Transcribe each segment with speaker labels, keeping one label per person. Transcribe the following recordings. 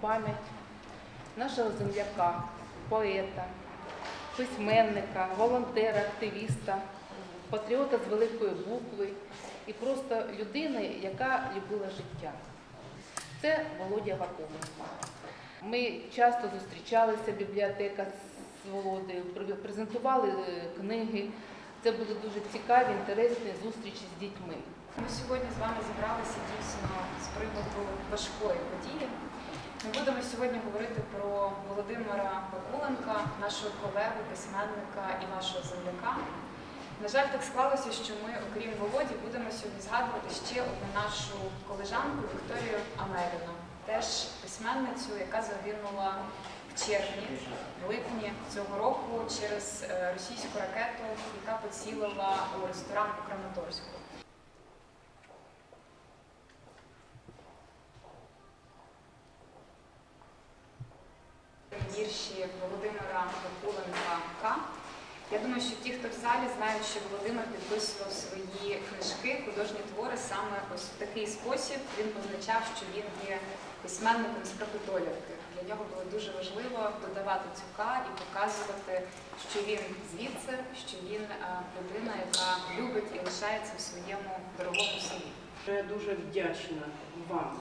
Speaker 1: пам'ять нашого земляка, поета, письменника, волонтера, активіста, патріота з великої букви і просто людини, яка любила життя. Це Володя Вакуленко. Ми часто зустрічалися, бібліотека з Володею, пр- презентували е, книги. Це були дуже цікаві, інтересні зустрічі з дітьми.
Speaker 2: Ми сьогодні з вами зібралися дійсно з приводу важкої події. Ми будемо сьогодні говорити про Володимира Вакуленка, нашого колегу, письменника і нашого земляка. На жаль, так склалося, що ми, окрім Володі, будемо сьогодні згадувати ще одну нашу колежанку Вікторію Америну, теж письменницю, яка загинула в червні, в липні цього року через е, російську ракету, яка поцілила у ресторан у Краматорську. вірші Володимира Вакуленка К. Я думаю, що ті, хто в залі, знають, що Володимир підписував свої книжки, художні твори саме ось в такий спосіб. Він позначав, що він є письменником з Капитолівки. Для нього було дуже важливо додавати цю К і показувати, що він звідси, що він е, людина, яка любить і лишається в своєму дорогому селі.
Speaker 3: Я дуже вдячна вам,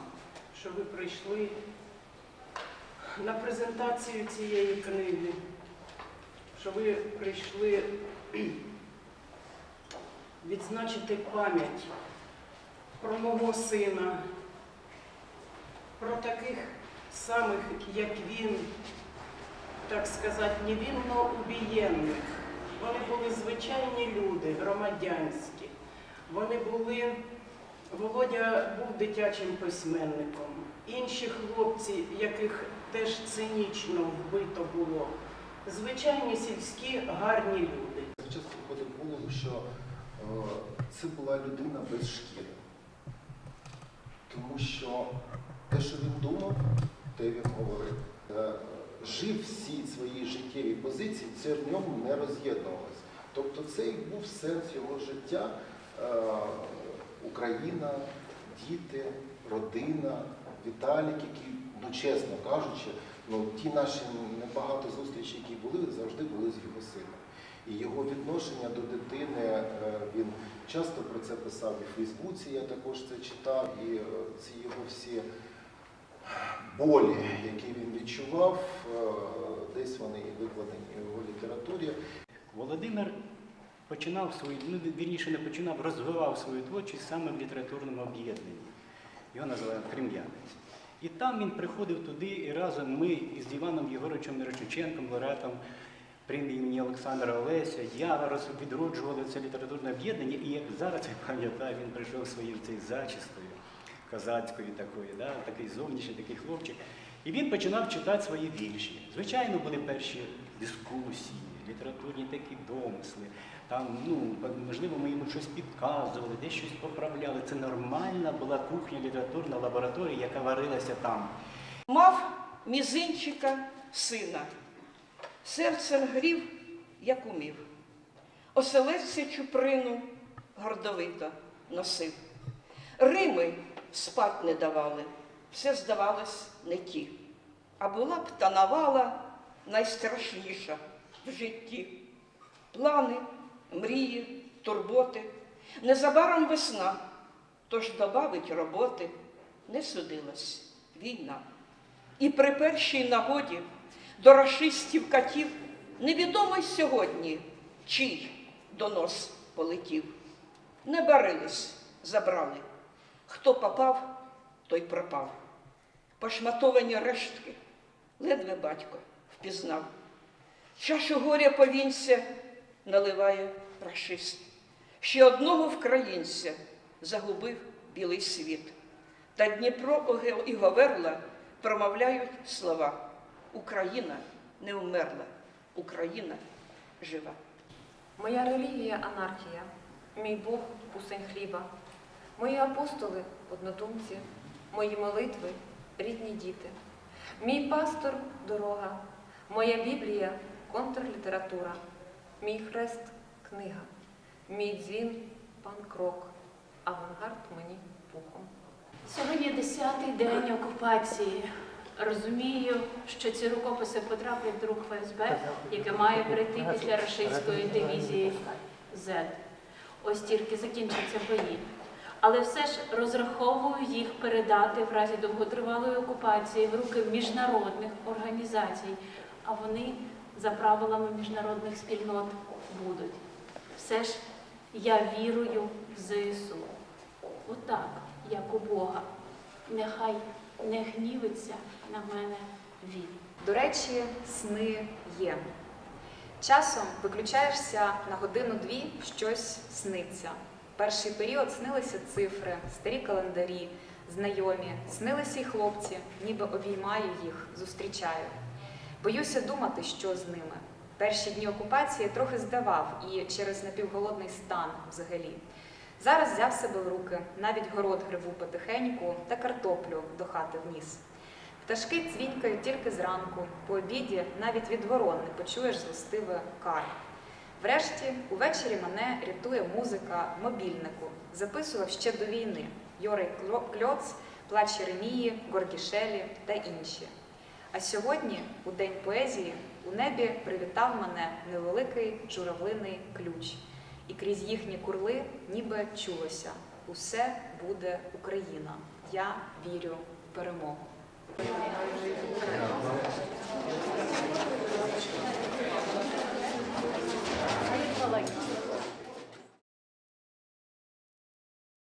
Speaker 3: що ви прийшли на презентацію цієї книги, що ви прийшли відзначити пам'ять про мого сина, про таких самих, як він, так сказати, невинно убієнних. Вони були звичайні люди, громадянські. Вони були Володя був дитячим письменником. Інші хлопці, яких теж цинічно вбито було. Звичайні сільські гарні люди.
Speaker 4: Часто приходить в голову, що е, це була людина без шкіри. Тому що те, що він думав, те він говорив. Е, жив всі свої життєві позиції, це в ньому не роз'єднувалося. Тобто це і був сенс його життя. Е, Україна, діти, родина, Віталік, який, ну чесно кажучи, ну, ті наші небагато зустрічі, які були, завжди були з його сином. І його відношення до дитини, е, він часто про це писав і в Фейсбуці, я також це читав, і е, ці його всі болі, які він відчував, е, десь вони і викладені в його літературі.
Speaker 5: Володимир починав свою, ну вірніше не починав, розвивав свою творчість саме в літературному об'єднанні. Його називали Крем'янець. І там він приходив туди, і разом ми із Іваном Єгоровичем Мирошниченком, лауреатом премії імені Олександра Олеся, я відроджували це літературне об'єднання, і як зараз я пам'ятаю, він прийшов своєю цією зачіскою, козацькою такою, да? такий зовнішній, такий хлопчик. І він починав читати свої вірші. Звичайно, були перші дискусії, літературні такі домисли. Там, ну, можливо, ми йому щось підказували, десь щось поправляли. Це нормальна була кухня, літературна лабораторія, яка варилася там.
Speaker 6: Мав мізинчика сина, серцем грів, як умів. Оселедця чуприну гордовито носив. Рими спать не давали, все здавалось не ті. А була б та навала найстрашніша в житті. Плани, мрії, турботи. Незабаром весна, тож добавить роботи не судилась війна. І при першій нагоді до рашистів катів невідомо й сьогодні, чий донос полетів. Не барились, забрали. Хто попав, той пропав. Пошматовані рештки ледве батько впізнав. Чашу горя повінця наливає рашист. Ще одного вкраїнця загубив білий світ. Та Дніпро і Говерла промовляють слова. Україна не вмерла, Україна жива.
Speaker 7: Моя релігія анархія, мій Бог кусень хліба, мої апостоли однодумці, мої молитви рідні діти, мій пастор дорога, моя Біблія контрлітература, мій хрест книга, мій дзвін пан крок, авангард мені пухом.
Speaker 8: Сьогодні десятий день окупації. розумію, що ці рукописи потраплять до рук ФСБ, яке має прийти після рашистської дивізії Z. Ось тільки закінчаться бої. Але все ж розраховую їх передати в разі довготривалої окупації в руки міжнародних організацій, а вони за правилами міжнародних спільнот будуть. Все ж я вірую в ЗСУ. Отак, як у Бога. Нехай не гнівиться на мене він.
Speaker 2: До речі, сни є. Часом виключаєшся на годину-дві, щось сниться. Перший період снилися цифри, старі календарі, знайомі, снилися й хлопці, ніби обіймаю їх, зустрічаю. Боюся думати, що з ними. Перші дні окупації трохи здавав і через напівголодний стан взагалі. Зараз взяв себе в руки, навіть город гриву потихеньку та картоплю до хати вніс. Пташки цвінькають тільки зранку, по обіді навіть від ворон не почуєш злостиве кар. Врешті, увечері мене рятує музика мобільнику. Записував ще до війни Йорий Кльо- Кльоц, Плач Єремії, Горгішелі та інші. А сьогодні, у День поезії, у небі привітав мене невеликий журавлиний ключ. І крізь їхні курли ніби чулося: усе буде Україна. Я вірю в перемогу.
Speaker 8: Like